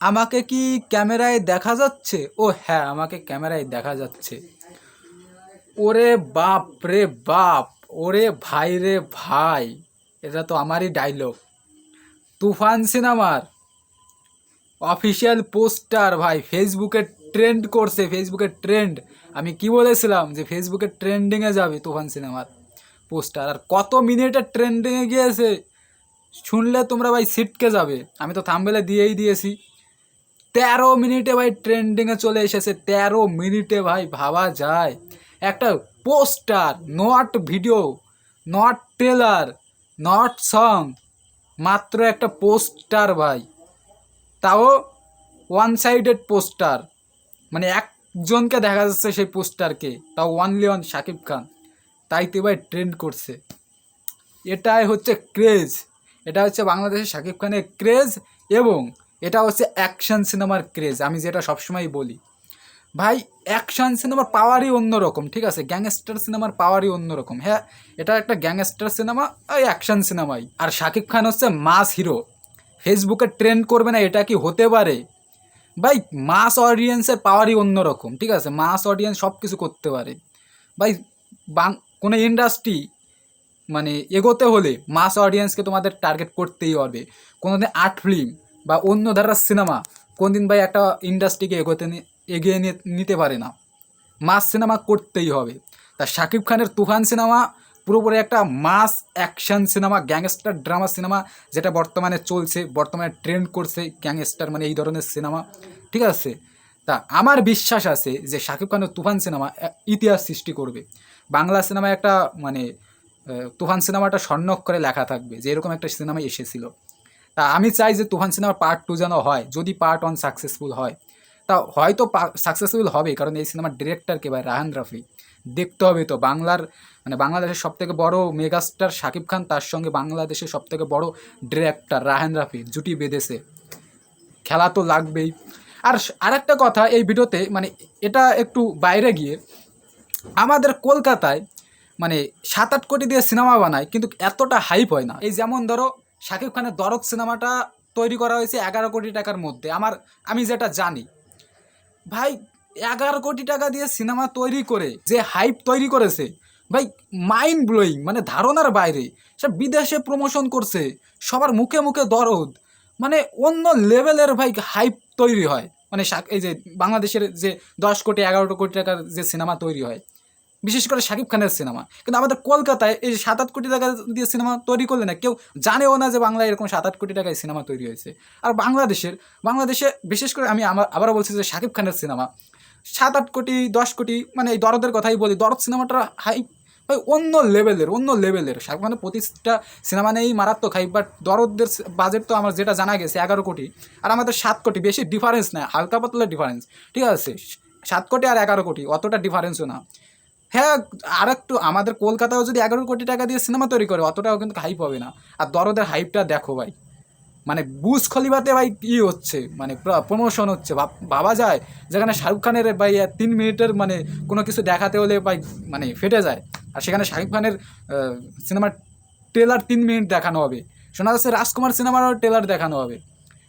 আমাকে কি ক্যামেরায় দেখা যাচ্ছে? ও হ্যাঁ আমাকে ক্যামেরায় দেখা যাচ্ছে। ওরে বাপ রে বাপ, ওরে ভাই রে ভাই, এটা তো আমারই ডায়লগ তুফান সিনেমার অফিসিয়াল পোস্টার ভাই ফেসবুকে ট্রেন্ড করছে ফেসবুকে ট্রেন্ড আমি কি বলেছিলাম যে ফেসবুকে ট্রেন্ডিংয়ে যাবে তুফান সিনেমার পোস্টার আর কত মিনিটে ট্রেন্ডিংয়ে গিয়েছে? শুনলে তোমরা ভাই সিটকে যাবে। আমি তো থামবেলে দিয়েই দিয়েছি। তেরো মিনিটে ভাই ট্রেন্ডিংয়ে চলে এসেছে, তেরো মিনিটে ভাই, ভাবা যায়। একটা poster not video not trailer not song মাত্র একটা পোস্টার ভাই। তাও ওয়ান সাইডেড পোস্টার। মানে একজনকে দেখা যাচ্ছে সেই পোস্টারকে, তাও ওয়ানলি ওয়ান শাকিব খান। তাই তো ভাই ট্রেন্ড করছে। এটাই হচ্ছে ক্রেজ এটা হচ্ছে বাংলাদেশের শাকিব খানের ক্রেজ এবং এটা হচ্ছে অ্যাকশন সিনেমার ক্রেজ আমি যেটা সবসময় বলি। ভাই অ্যাকশন সিনেমার পাওয়ারই অন্যরকম, ঠিক আছে? গ্যাংস্টার সিনেমার পাওয়ারই অন্যরকম। হ্যাঁ এটা একটা গ্যাংস্টার সিনেমা ওই অ্যাকশন সিনেমাই আর শাকিব খান হচ্ছে মাস হিরো ফেসবুকে ট্রেন্ড করবে না, এটা কি হতে পারে? ভাই মাস অডিয়েন্সের পাওয়ারই অন্যরকম, ঠিক আছে? মাস অডিয়েন্স সব কিছু করতে পারে। ভাই, বাং, কোনো ইন্ডাস্ট্রি মানে এগোতে হলে মাস অডিয়েন্সকে তোমাদের টার্গেট করতেই হবে। কোনোদিন আর্ট ফিল্ম বা অন্য ধারার সিনেমা কোনদিন ভাই একটা ইন্ডাস্ট্রিকে এগোতে এগিয়ে নিতে পারে না। মাস সিনেমা করতেই হবে। তা শাকিব খানের তুফান সিনেমা, পুরোপুরি একটা mass action cinema gangster drama cinema, যেটা বর্তমানে চলছে, বর্তমানে ট্রেন্ড করছে গ্যাংস্টার মানে এই ধরনের সিনেমা। ঠিক আছে? তা আমার বিশ্বাস আছে যে শাকিব খানের তুফান সিনেমা ইতিহাস সৃষ্টি করবে। বাংলা সিনেমায় একটা মানে তুফান সিনেমাটা স্বর্ণক্ষরে লেখা থাকবে যে এরকম একটা সিনেমা এসেছিল। তা আমি চাই যে তুফান সিনেমার পার্ট টু যেন হয়, যদি পার্ট ওয়ান সাকসেসফুল হয়। তা হয়তো সাকসেসফুল হবে কারণ এই সিনেমার ডিরেক্টরকে ভাই রাহান রাফি। দেখতে হবে তো, বাংলার মানে বাংলাদেশের সবথেকে বড় মেগাস্টার শাকিব খান, তার সঙ্গে বাংলাদেশের সবথেকে বড় ডিরেক্টর রাহান রাফি, জুটি বেঁধেছে। খেলা তো লাগবেই। আর আরেকটা কথা, এই ভিডিওতে মানে এটা একটু বাইরে গিয়ে, আমাদের কলকাতায় মানে সাত আট কোটি দিয়ে সিনেমা বানায়, কিন্তু এতটা হাইপ হয় না। এই যেমন ধরো শাকিব খানের দরদ সিনেমাটা তৈরি করা হয়েছে এগারো কোটি টাকার মধ্যে। আমার, আমি যেটা জানি, ভাই, এগারো কোটি টাকা দিয়ে সিনেমা তৈরি করে, যে হাইপ তৈরি করেছে, ভাই মাইন্ড ব্লোয়িং মানে ধারণার বাইরে। সে বিদেশে প্রমোশন করছে, সবার মুখে মুখে দরদ মানে অন্য লেভেলের ভাই হাইপ তৈরি হয়। মানে এই যে বাংলাদেশের যে দশ কোটি, এগারো কোটি টাকার যে সিনেমা তৈরি হয় বিশেষ করে শাকিব খানের সিনেমা। কিন্তু আমাদের কলকাতায় এই সাত আট কোটি টাকা দিয়ে সিনেমা তৈরি করলে না, কেউ জানেও না যে বাংলায় এরকম সাত আট কোটি টাকায় সিনেমা তৈরি হয়েছে। আর বাংলাদেশের, বাংলাদেশে বিশেষ করে আমি আমার আবারও বলছি যে শাকিব খানের সিনেমা, সাত আট কোটি, দশ কোটি মানে এই দরদের কথাই বলি, দরদ সিনেমাটা হাই ভাই অন্য লেভেলের অন্য লেভেলের। শাকিব খানের প্রতিটা সিনেমা নেই মারাত্মক হাই বাট দরদের বাজেট তো আমার যেটা জানা গেছে, এগারো কোটি। আর আমাদের সাত কোটি, বেশি ডিফারেন্স না হালকা পাতলা ডিফারেন্স ঠিক আছে, সাত কোটি আর এগারো কোটি, অতটা ডিফারেন্সও না। হ্যাঁ আর একটু আমাদের কলকাতাও যদি এগারো কোটি টাকা দিয়ে সিনেমা তৈরি করে, অতটাও কিন্তু হাইপ হবে না। আর দরদের হাইপটা দেখো ভাই। মানে বুজ খলিফাতে ভাই ই হচ্ছে মানে প্রমোশন হচ্ছে। ভাব- যায়, যেখানে শাহরুখ খানের ভাই তিন মিনিটের মানে কোনো কিছু দেখাতে হলে ভাই মানে ফেটে যায়। আর সেখানে শাহরুখ খানের সিনেমার ট্রেলার তিন মিনিট দেখানো হবে। শোনা যাচ্ছে রাজকুমার সিনেমারও ট্রেলার দেখানো হবে।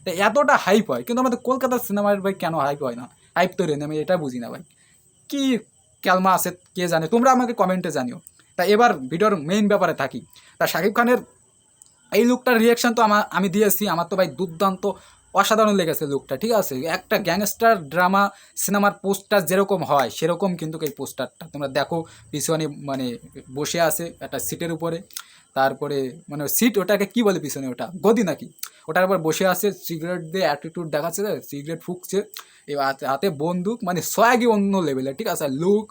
তো এতটা হাইপ হয়, কিন্তু আমাদের কলকাতার সিনেমার ভাই কেন হাইপ হয় না? হাইপ তৈরি হয় আমি এটা বুঝি না ভাই। কি ক্যালমা আছে, কে জানে, তোমরা আমাকে কমেন্টে জানিও। তা এবার ভিডিওর মেইন ব্যাপারে থাকি। তা শাকিব খানের এই লুকটার রিয়াকশান তো আমার আমি দিয়েছি, আমার তো ভাই দুর্দান্ত, অসাধারণ লেগেছে লুকটা ঠিক আছে? একটা গ্যাংস্টার ড্রামা সিনেমার পোস্টার যেরকম হয়, সেরকম কিন্তু এই পোস্টারটা তোমরা দেখো, পিছনে মানে বসে আছে একটা সিটের উপরে। তারপরে মানে সিট ওটাকে কি বলে পিছনে ওটা? গদি নাকি? ওটার উপর বসে আছে সিগারেট দিয়ে অ্যাটিটিউড দেখাচ্ছে সিগারেট ফুকছে। এবার হাতে বন্দুক মানে সোয়াগি অন্য লেভেলের ঠিক আছে? লুক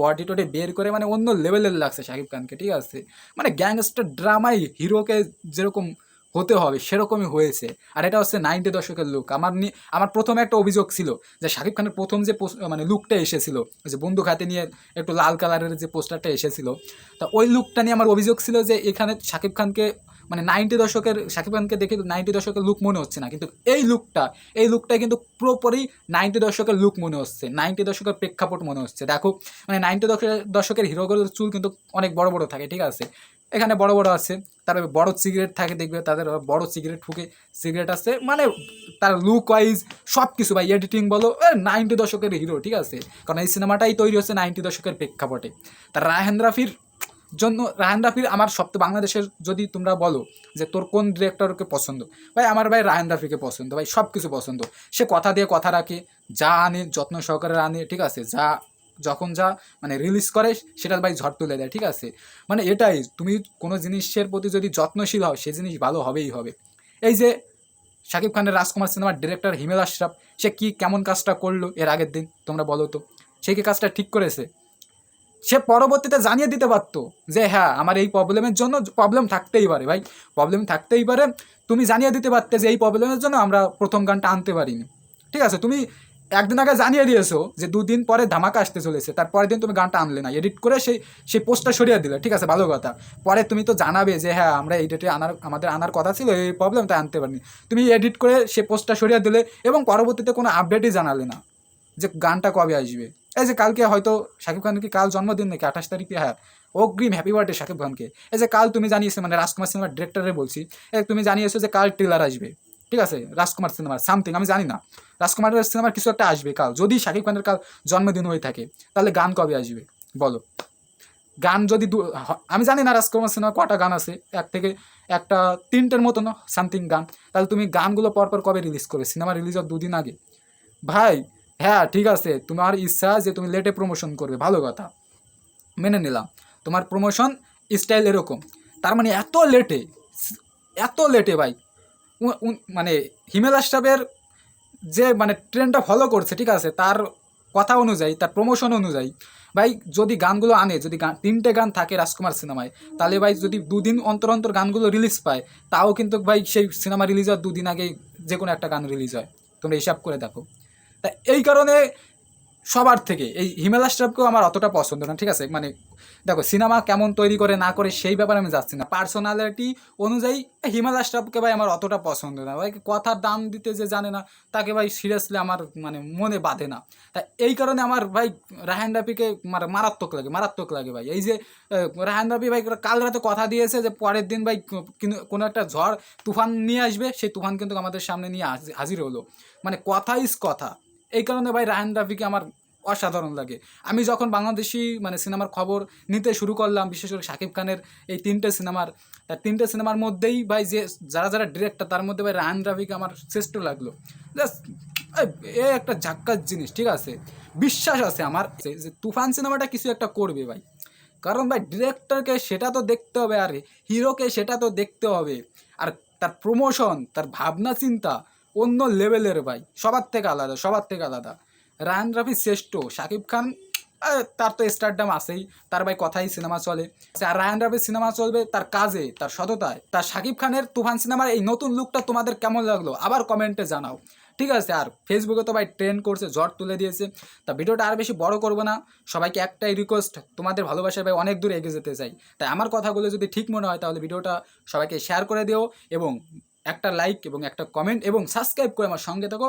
বডি টডি বের করে মানে অন্য লেভেলের লাগছে শাকিব খানকে, ঠিক আছে? মানে গ্যাংস্টার ড্রামায় হিরোকে যেরকম হতে হবে, সেরকমই হয়েছে। আর এটা হচ্ছে নাইনটি দশকের লুক আমার আমার প্রথমে একটা অভিযোগ ছিল যে শাকিব খানের প্রথম যে মানে লুকটা এসেছিল যে বন্দুক হাতে নিয়ে একটু লাল কালারের যে পোস্টারটা এসেছিল, তা ওই লুকটা নিয়ে আমার অভিযোগ ছিল যে এখানে শাকিব খানকে মানে নাইনটি দশকের, শাকিব খানকে দেখে নাইনটি দশকের লুক মনে হচ্ছে না। কিন্তু এই লুকটা এই লুকটা কিন্তু পুরোপুরি নাইনটি দশকের লুক মনে হচ্ছে। নাইনটি দশকের প্রেক্ষাপট মনে হচ্ছে। দেখো মানে নাইনটি দশকের দশকের হিরোগুলোর চুল কিন্তু অনেক বড় বড় থাকে, ঠিক আছে? এখানে বড় বড় আছে, তার বড় সিগারেট থাকে, দেখবে তাদের বড় সিগারেট ফুকে সিগারেট আছে মানে তার লুক ওয়াইজ সব কিছু ভাই এডিটিং বলো নাইনটি দশকের হিরো ঠিক আছে? কারণ এই সিনেমাটাই তৈরি হচ্ছে নাইনটি দশকের প্রেক্ষাপটে। তার রায়হান রাফির জন্য, রায়হান রাফির আমার সপ্তাহ বাংলাদেশের যদি তোমরা বলো যে তোর কোন ডিরেক্টরকে পছন্দ? ভাই, আমার ভাই রায়হান রাফিকে পছন্দ, ভাই সব কিছু পছন্দ। সে কথা দিয়ে কথা রাখে, যা আনে, যত্ন সহকারে আনে, ঠিক আছে? যা যখন যা মানে রিলিজ করে, সেটা ভাই ঝড় তুলে দেয়, ঠিক আছে? মানে এটাই, তুমি কোনো জিনিসের প্রতি যদি যত্নশীল হও, সে জিনিস ভালো হবেই হবে। এই যে শাকিব খানের রাজকুমার সিনেমার ডিরেক্টর হিমেল আশরাফ, সে কি কেমন কাজটা করল এর আগের দিন, তোমরা বলো তো? সে কি কাজটা ঠিক করেছে? সে পরবর্তীতে জানিয়ে দিতে পারতো যে হ্যাঁ আমার এই প্রবলেমের জন্য প্রবলেম থাকতেই পারে ভাই। প্রবলেম থাকতেই পারে, তুমি জানিয়ে দিতে পারতে যে, এই প্রবলেমের জন্য আমরা প্রথম গানটা আনতে পারিনি। ঠিক আছে? তুমি একদিন আগে জানিয়ে দিয়েছ যে দুদিন পরে ধামাকা আসতে চলেছে, তারপরের দিন তুমি গানটা আনলে না। এডিট করে সেই সেই পোস্টটা সরিয়ে দিলে, ঠিক আছে? ভালো কথা। পরে তুমি তো জানাবে যে হ্যাঁ আমরা এই ডেটে আনার, আমাদের আনার কথা ছিল, এই প্রবলেম তাই আনতে পারিনি। তুমি এডিট করে সেই পোস্টটা সরিয়ে দিলে এবং পরবর্তীতে কোনো আপডেটই জানালে না যে গানটা কবে আসবে। এই যে কালকে হয়তো শাকিব খানের কি কাল জন্মদিন নাকি, আঠাশ তারিখে? হ্যাঁ অগ্রিম হ্যাপি বার্থডে শাকিব খানকে। এই যে কাল তুমি জানিয়েছো মানে রাজকুমার সিনেমার ডিরেক্টরে বলছি তুমি জানিয়েছো যে কাল ট্রেলার আসবে। ঠিক আছে? রাজকুমার সিনেমার সামথিং আমি জানি না। রাজকুমারের সিনেমার কিছু একটা আসবে কাল। যদি শাকিব খানের কাল জন্মদিন হয়ে থাকে, তাহলে গান কবে আসবে? বলো। গান যদি আমি জানি না রাজকুমার সিনেমা কটা গান আছে। এক থেকে একটা তিনটের মতন সামথিং গান। তাহলে তুমি গানগুলো পরপর কবে রিলিজ করবে? সিনেমা রিলিজ হওয়ার দুদিন আগে। ভাই হ্যাঁ ঠিক আছে। তোমার ইচ্ছা যে তুমি লেটে প্রমোশন করবে। ভালো কথা। মেনে নিলাম। তোমার প্রমোশন স্টাইল এরকম। তার মানে এত লেটে এত লেটে ভাই মানে হিমেল আশরাফের যে মানে ট্রেন্ডটা ফলো করছে, ঠিক আছে, তার কথা অনুযায়ী, তার প্রমোশন অনুযায়ী, ভাই যদি গানগুলো আনে, যদি গান তিনটে গান থাকে রাজকুমার সিনেমায়, তাহলে ভাই যদি দুদিন অন্তর অন্তর গানগুলো রিলিজ পায়, তাও কিন্তু ভাই সেই সিনেমা রিলিজ হওয়ার দুদিন আগেই যে কোনো একটা গান রিলিজ হয়। তোমরা হিসাব করে দেখো। তা এই কারণে সবার থেকে, এই হিমেল আশরাফকেও আমার অতটা পছন্দ না, ঠিক আছে? মানে দেখো, সিনেমা কেমন তৈরি করে, না করে, সেই ব্যাপারে আমি যাচ্ছি না। পার্সোনালিটি অনুযায়ী হিমাল আশরাফকে ভাই আমার অতটা পছন্দ না। ভাই, কথার দাম দিতে যে জানে না, তাকে ভাই সিরিয়াসলি আমার মানে মনে বাঁধে না। তা এই কারণে আমার ভাই রাহান রাফিকে মানে মারাত্মক লাগে মারাত্মক লাগে ভাই। এই যে রাহান রাফি ভাই কাল রাতে কথা দিয়েছে যে, পরের দিন ভাই কোনো একটা ঝড়, তুফান নিয়ে আসবে, সেই তুফান কিন্তু আমাদের সামনে নিয়ে হাজির হলো। মানে কথা ইজ কথা। এই কারণে ভাই রাহান রাফিকে আমার অসাধারণ লাগে। আমি যখন বাংলাদেশি মানে সিনেমার খবর নিতে শুরু করলাম, বিশেষ করে শাকিব খানের এই তিনটে সিনেমার তার তিনটে সিনেমার মধ্যেই ভাই যে যারা যারা ডিরেক্টর তার মধ্যে ভাই রায়ন রাফিকে আমার শ্রেষ্ঠ লাগল। জাস্ট এ একটা ঝাক্কার জিনিস, ঠিক আছে? বিশ্বাস আছে আমার যে তুফান সিনেমাটা কিছু একটা করবে ভাই। কারণ ভাই ডিরেক্টরকে সেটা তো দেখতে হবে, আর হিরোকে সেটা তো দেখতে হবে। আর তার প্রমোশন তার ভাবনা চিন্তা অন্য লেভেলের ভাই, সবার থেকে আলাদা, সবার থেকে আলাদা। রায়ন রাফি শ্রেষ্ঠ, শাকিব খান তার তো স্টারডাম আছেই, তার ভাই কথাই সিনেমা চলে। আর রায়ন রাফির সিনেমা চলবে তার কাজে, তার সততায়। তার শাকিব খানের তুফান সিনেমার এই নতুন লুকটা তোমাদের কেমন লাগল? আবার কমেন্টে জানাও। ঠিক আছে, আর ফেসবুকে তো ভাই ট্রেন্ড করছে, ঝড় তুলে দিয়েছে। তা ভিডিওটা আর বেশি বড় করব না। সবাইকে একটাই রিকোয়েস্ট তোমাদের ভালোবাসায় ভাই অনেক দূর এগিয়ে যেতে চাই। তাই আমার কথাগুলো যদি ঠিক মনে হয়, তাহলে ভিডিওটা সবাইকে শেয়ার করে দিও এবং একটা লাইক এবং একটা কমেন্ট এবং সাবস্ক্রাইব করে আমার সঙ্গে থাকো।